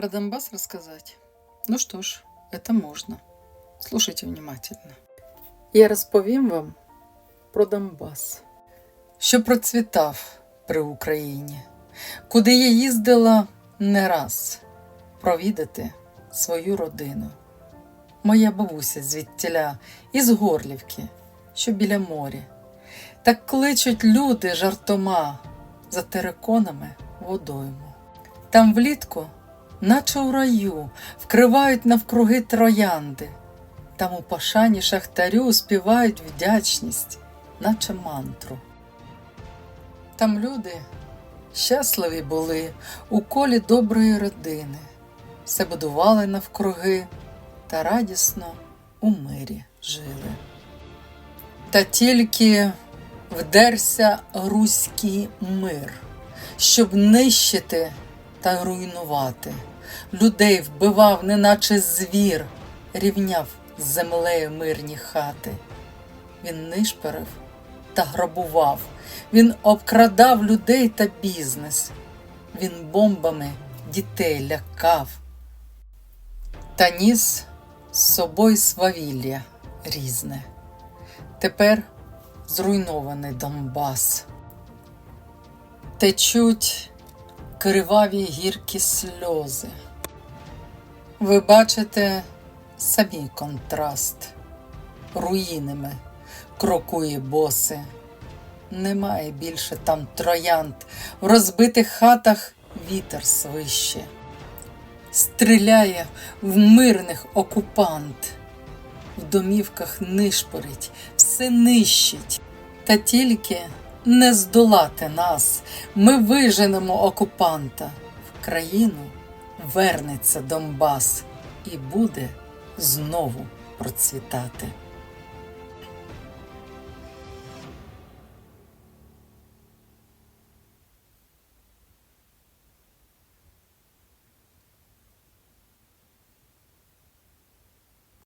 Про Донбасс рассказать? Ну что ж, это можно. Слушайте внимательно. Я розповім вам про Донбас, що процвітав при Україні, куди я їздила не раз провідати свою родину. Моя бабуся звідтіля із Горлівки, що біля моря. Так кличуть люди жартома за териконами водойму. Там влітку, наче у раю, вкривають навкруги троянди. Там у пошані шахтарю співають вдячність, наче мантру. Там люди щасливі були у колі доброї родини, все будували навкруги та радісно у мирі жили. Та тільки вдерся руський мир, щоб нищити та руйнувати. Людей вбивав, неначе звір, рівняв з землею мирні хати. Він нишперив та грабував, він обкрадав людей та бізнес, він бомбами дітей лякав та ніс з собою свавілля різне. Тепер зруйнований Донбас. Течуть криваві гіркі сльози. Ви бачите самі контраст. Руїнами крокує боси. Немає більше там троянд, в розбитих хатах вітер свище. Стріляє в мирних окупант, в домівках нишпорить, все нищить. Та тільки не здолати нас, ми виженемо окупанта. В країну вернеться Донбас і буде знову процвітати.